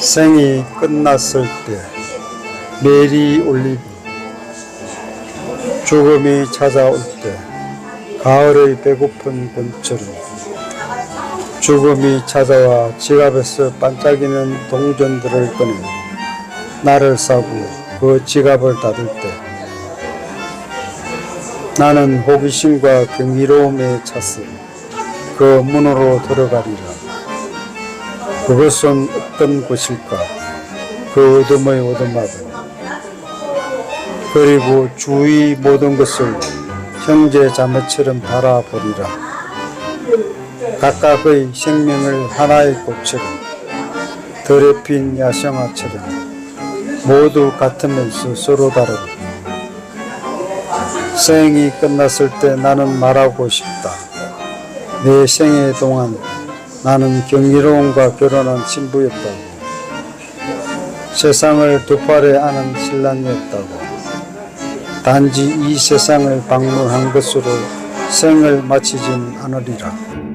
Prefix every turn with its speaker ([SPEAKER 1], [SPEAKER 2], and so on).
[SPEAKER 1] 생이 끝났을 때 메리 올리브 죽음이 찾아올 때 가을의 배고픈 봄처럼 죽음이 찾아와 지갑에서 반짝이는 동전들을 꺼내 나를 싸고 그 지갑을 닫을 때 나는 호기심과 경이로움에 찼어 그 문으로 들어가리라 그것은 어떤 곳일까? 그 어둠의 오두막은 그리고 주위 모든 것을 형제 자매처럼 바라보리라. 각각의 생명을 하나의 꽃처럼 핀 야생화처럼 모두 같으면서 서로 다르고 생이 끝났을 때 나는 말하고 싶다. 내 생애 동안 나는 경이로움과 결혼한 신부였다고. 세상을 두 팔에 아는 신랑이었다고. 단지 이 세상을 방문한 것으로 생을 마치진 않으리라.